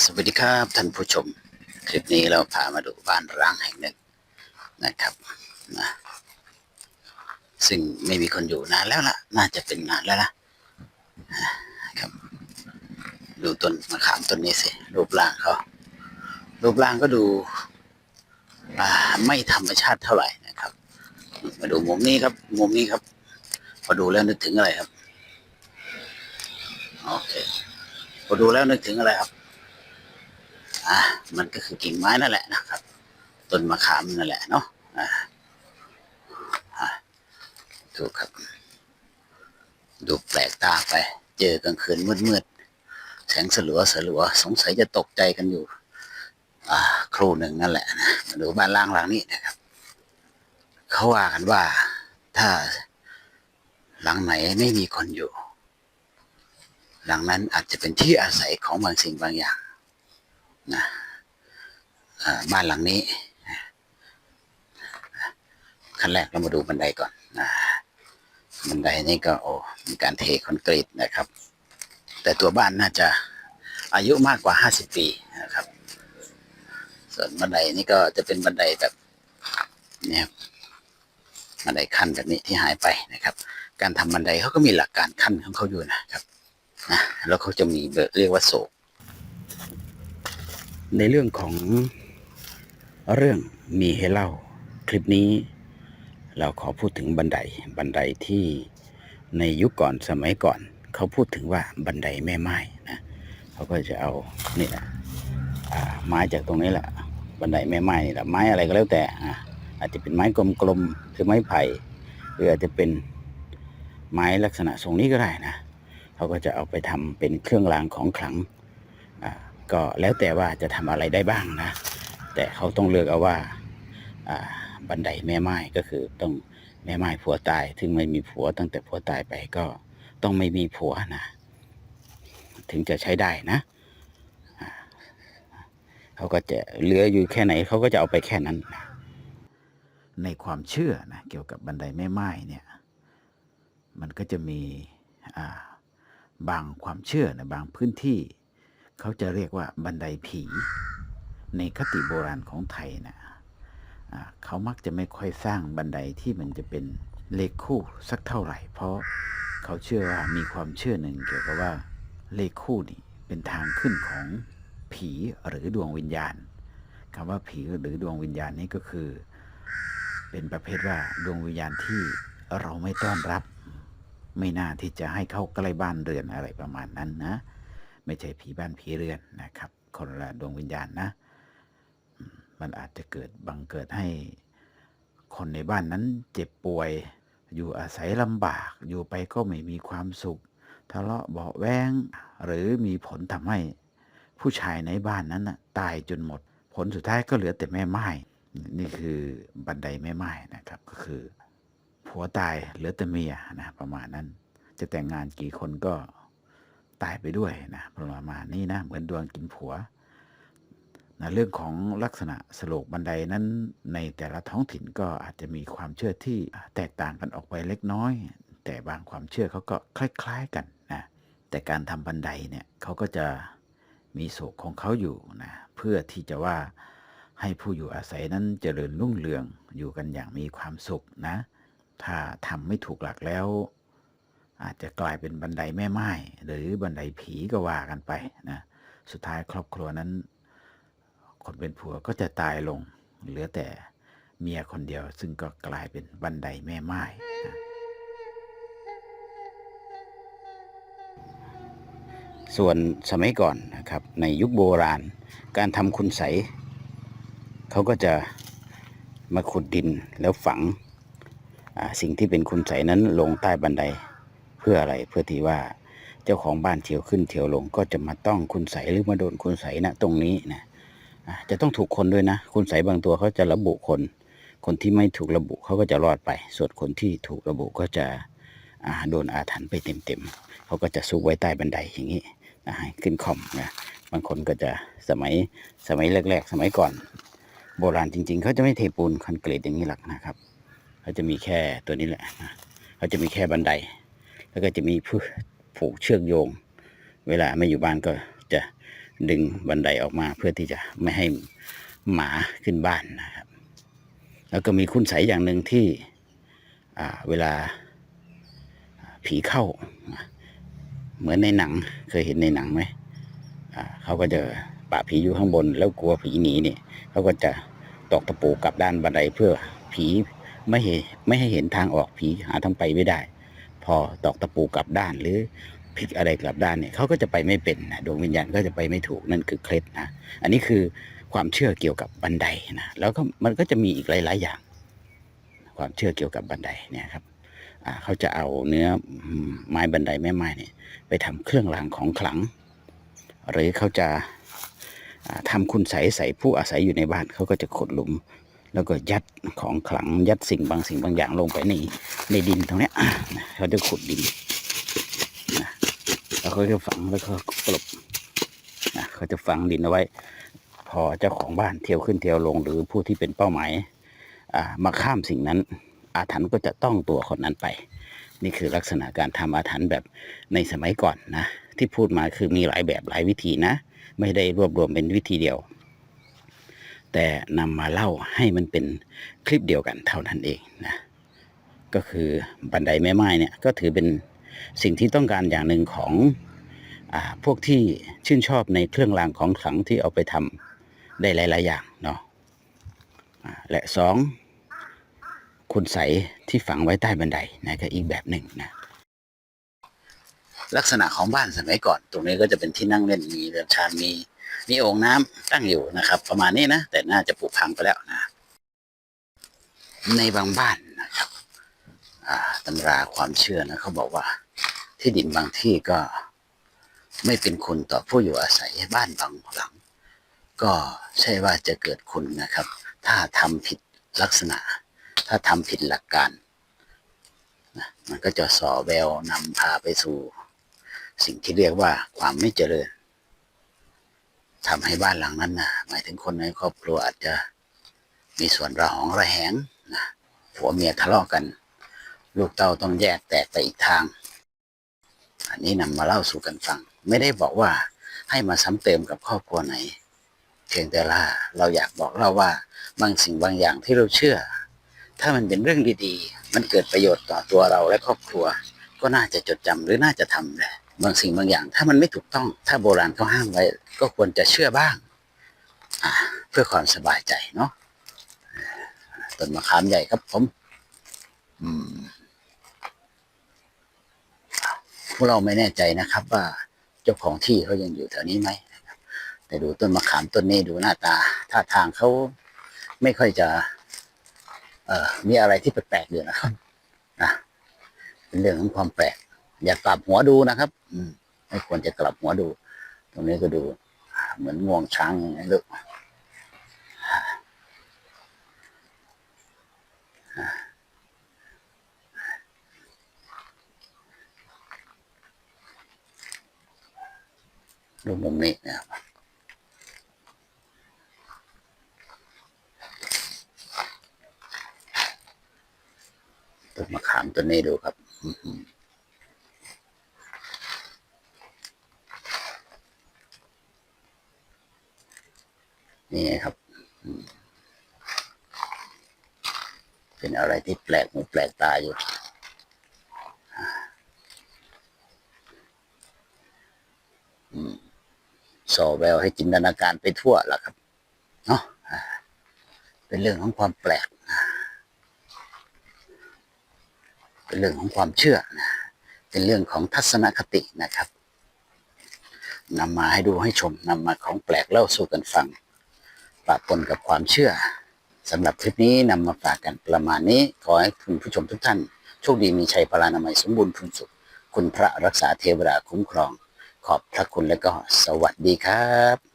สวัสดีครับท่านผู้ชม คลิปนี้เราพามาดูบ้านร้างแห่งหนึ่งนะครับนะซึ่งไม่มีคนอยู่นานแล้วล่ะ น่าจะเป็นนานแล้วนะครับ ดูต้นมะขามต้นนี้สิรูปร่างเขารูปร่างก็ดูไม่ธรรมชาติเท่าไหร่นะครับ มาดูมุมนี้ครับมุมนี้ครับ พอดูแล้วนึกถึงอะไรครับโอเคพอดูแล้วนึกถึงอะไรครับ อะมันก็คือกิ่งไม้นั่นแหละนะครับ ต้นมะขามนั่นแหละเนาะอ่าอะถูกครับ ดูแปลกตาไป เจอกลางคืนมืดๆแสงสลัวสลัว สงสัยจะตกใจกันอยู่ อ่า ครู่หนึ่งนั่นแหละนะมาดูบ้านล่างหลังนี้นะครับ เขาว่ากันว่าถ้าหลังไหนไม่มีคนอยู่ หลังนั้นอาจจะเป็นที่อาศัยของบางสิ่งบางอย่าง นะบ้านหลังนี้ขั้นแรกเรามาดูบันไดก่อนนะบันไดนี่ก็โอ้มีการเทคอนกรีตนะครับ แต่ตัวบ้านน่าจะอายุมากกว่าห้าสิบปีนะครับ ส่วนบันไดนี่ก็จะเป็นบันไดแบบนี่ครับบันไดขั้นแบบนี้ที่หายไปนะครับ การทำบันไดเขาก็มีหลักการขั้นของเขาอยู่นะครับนะแล้วเขาจะมีเรียกว่าโศก ในเรื่องของเรื่องมีให้เล่า คลิปนี้ เราขอพูดถึงบันไดบันไดที่ในยุคก่อนสมัยก่อน เขาพูดถึงว่าบันไดแม่ไม้นะเขาก็จะเอานี่แหละไม้จากตรงนี้แหละบันไดแม่ไม้นี่แหละไม้อะไรก็แล้วแต่อ่าอาจจะเป็นไม้กลมๆหรือไม้ไผ่หรืออาจจะเป็นไม้ลักษณะทรงนี้ก็ได้นะเขาก็จะเอาไปทำเป็นเครื่องรางของขลัง ก็แล้วแต่ว่าจะทำอะไรได้บ้างนะ แต่เขาต้องเลือกเอาว่าบันไดแม่ไม้ก็คือต้องแม่ไม้ผัวตาย ถึงไม่มีผัวตั้งแต่ผัวตายไปก็ต้องไม่มีผัวนะ ถึงจะใช้ได้นะเขาก็จะเหลืออยู่แค่ไหนเขาก็จะเอาไปแค่นั้นนะในความเชื่อนะเกี่ยวกับบันไดแม่ไม้เนี่ยมันก็จะมีบางความเชื่อในะบางพื้นที่ เขาจะเรียกว่าบันไดผี ในคติโบราณของไทยนะเขามักจะไม่ค่อยสร้างบันไดที่มันจะเป็นเลขคู่สักเท่าไหร่ เพราะเขาเชื่อว่ามีความเชื่อหนึ่งเกี่ยวกับว่าเลขคู่นี่เป็นทางขึ้นของผีหรือดวงวิญญาณคำว่าผีหรือดวงวิญญาณนี่ก็คือ เป็นประเภทว่าดวงวิญญาณที่เราไม่ต้อนรับ ไม่น่าที่จะให้เข้าใกล้บ้านเรือนอะไรประมาณนั้นนะ ไม่ใช่ผีบ้านผีเรือนนะครับ คนละดวงวิญญาณนะ มันอาจจะเกิดบังเกิดให้คนในบ้านนั้นเจ็บป่วย อยู่อาศัยลำบาก อยู่ไปก็ไม่มีความสุข ทะเลาะเบาแวงหรือมีผลทำให้ผู้ชายในบ้านนั้นนะตายจนหมด ผลสุดท้ายก็เหลือแต่แม่ไม้นี่คือบันไดแม่ไม้นะครับ ก็คือผัวตายเหลือแต่เมียนะประมาณนั้น จะแต่งงานกี่คนก็ ตายไปด้วยนะประมาณนี้นะเหมือนดวงกินผัวนะเรื่องของลักษณะสโลกบันไดนั้น ในแต่ละท้องถิ่นก็อาจจะมีความเชื่อที่แตกต่างกันออกไปเล็กน้อย แต่บางความเชื่อเขาก็คล้าย ๆกันนะแต่การทำบันไดเนี่ยเขาก็จะมีโศกของเขาอยู่นะเพื่อที่จะว่าให้ผู้อยู่อาศัยนั้นเจริญรุ่งเรืองอยู่กันอย่างมีความสุขนะ ถ้าทำไม่ถูกหลักแล้ว อาจจะกลายเป็นบันไดแม่ไม้หรือบันไดผีก็ว่ากันไปนะสุดท้ายครอบครัวนั้น คนเป็นผัวก็จะตายลง เหลือแต่เมียคนเดียว ซึ่งก็กลายเป็นบันไดแม่ไม้นะส่วนสมัยก่อนนะครับในยุคโบราณ การทำคุณใสเขาก็จะมาขุดดินแล้วฝังสิ่งที่เป็นคุณใสนั้นลงใต้บันได เพื่ออะไรเพื่อที่ว่าเจ้าของบ้านเที่ยวขึ้นเที่ยวลงก็จะมาต้องคุณใสหรือมาโดนคุณใสนะตรงนี้นะจะต้องถูกคนด้วยนะ คุณใสบางตัวเขาจะระบุคน คนที่ไม่ถูกระบุเขาก็จะรอดไป ส่วนคนที่ถูกระบุก็จะโดนอาถรรพ์ไปเต็มๆเขาก็จะซุกไว้ใต้บันไดอย่างนี้นะขึ้นคอมนะบางคนก็จะสมัยสมัยแรก ๆ สมัยก่อน โบราณจริง ๆ เขาจะไม่เทปูนคอนกรีตอย่างนี้หรอกนะครับเขาจะมีแค่ตัวนี้แหละเขาจะมีแค่บันได แล้วก็จะมีผูผูกเชือกโยง เวลาไม่อยู่บ้านก็จะดึงบันไดออกมาเพื่อที่จะไม่ให้หมาขึ้นบ้านนะครับ แล้วก็มีคุณใสยอย่างหนึ่งที่อ่าเวลาผีเข้า เหมือนในหนังเคยเห็นในหนังไหมอ่าเขาก็จะปะผีอยู่ข้างบน แล้วกลัวผีหนีเนี่ยเขาก็จะตอกตะปูกลับด้านบันไดเพื่อผีไม่เห็นไม่ให้เห็นทางออกผีหาทางไปไม่ได้ พอตอกตะปูกลับด้านหรือพลิกอะไรกลับด้านเนี่ยเขาก็จะไปไม่เป็นนะดวงวิญญาณก็จะไปไม่ถูกนั่นคือเคล็ดนะอันนี้คือความเชื่อเกี่ยวกับบันไดนะแล้วก็มันก็จะมีอีกหลาย ๆ อย่าง ความเชื่อเกี่ยวกับบันไดเนี่ยครับเขาจะเอาเนื้อไม้บันไดแม่ไม้เนี่ยไปทำเครื่องรางของขลัง หรือเขาจะอ่าทำคุณใสใส่ผู้อาศัยอยู่ในบ้านเขาก็จะขุดหลุม แล้วก็ยัดของขลังยัดสิ่งบางสิ่งบางอย่างลงไปในในดินตรงนี้เขาจะขุดดินนะแล้วเขาจะฝังแล้วก็กลบนะเขาจะฝังดินเอาไว้ พอเจ้าของบ้านเที่ยวขึ้นเที่ยวลงหรือผู้ที่เป็นเป้าหมายมาข้ามสิ่งนั้น อาถรรพ์ก็จะต้องตัวคนนั้นไป นี่คือลักษณะการทำอาถรรพ์แบบในสมัยก่อนนะที่พูดมาคือมีหลายแบบหลายวิธีนะ ไม่ได้รวบรวมเป็นวิธีเดียว แต่นำมาเล่าให้มันเป็นคลิปเดียวกันเท่านั้นเองนะก็คือบันไดแม่ไม้เนี่ยก็ถือเป็นสิ่งที่ต้องการอย่างหนึ่งของอพวกที่ชื่นชอบในเครื่องรางของขลังที่เอาไปทำได้หลาย ๆ อย่างเนาะและสองคุณใสที่ฝังไว้ใต้บันไดนะก็อีกแบบหนึ่งนะลักษณะของบ้านสมัยก่อน ตรงนี้ก็จะเป็นที่นั่งเล่นมีเรือนชานมี มีโอ่งน้ำตั้งอยู่นะครับ ประมาณนี้นะ แต่น่าจะผุพังไปแล้วนะ ในบางบ้านนะครับตำราความเชื่อนะเขาบอกว่า ที่ดินบางที่ก็ไม่เป็นคุณต่อผู้อยู่อาศัยบ้านบางหลัง ก็ใช่ว่าจะเกิดคุณนะครับ ถ้าทำผิดลักษณะ ถ้าทำผิดหลักการนะมันก็จะส่อแววนำพาไปสู่ สิ่งที่เรียกว่าความไม่เจริญ ทำให้บ้านหลังนั้นนะหมายถึงคนในครอบครัวอาจจะมีส่วนระหองระแหงนะผัวเมียทะเลาะกัน ลูกเต้าต้องแยกแตกไปอีกทาง อันนี้นำมาเล่าสู่กันฟัง ไม่ได้บอกว่าให้มาซ้ำเติมกับครอบครัวไหนเพียงแต่ละเราอยากบอกเราว่าบางสิ่งบางอย่างที่เราเชื่อ ถ้ามันเป็นเรื่องดีๆ มันเกิดประโยชน์ต่อตัวเราและครอบครัว ก็น่าจะจดจำหรือน่าจะทำแหละ บางสิ่งบางอย่าง ถ้ามันไม่ถูกต้อง ถ้าโบราณเขาห้ามไว้ ก็ควรจะเชื่อบ้างเพื่อความสบายใจเนาะต้นมะขามใหญ่ครับผมพวกเราไม่แน่ใจนะครับ ว่าเจ้าของที่เขายังอยู่แถวนี้ไหมแต่ดูต้นมะขามต้นนี้ดูหน้าตาท่าทางเขาไม่ค่อยจะ เอ่อมีอะไรที่แปลกๆอยู่นะครับนะเป็นเรื่องของความแปลก อย่ากลับหัวดูนะครับ อืมไม่ควรจะกลับหัวดู ตรงนี้ก็ดู เหมือนงวงช้างยังไงลูกดูมุมนี้นะครับต้นมะขามต้นนี้ดูครับอื้อหือ นี่ไงครับ เป็นอะไรที่แปลกหูแปลกตาอยู่ สอแววให้จินตนาการไปทั่วละครับ เนาะเป็นเรื่องของความแปลก เป็นเรื่องของความเชื่อนะเป็นเรื่องของทัศนคตินะครับนำมาให้ดูให้ชมนำมาของแปลกเล่าสู่กันฟัง ปะปนกับความเชื่อสำหรับคลิปนี้นำมาฝากกันประมาณนี้ ขอให้คุณผู้ชมทุกท่าน โชคดีมีชัยพลานามัยสมบูรณ์ทุนสุข คุณพระรักษาเทวดาคุ้มครอง ขอบพระคุณและก็สวัสดีครับ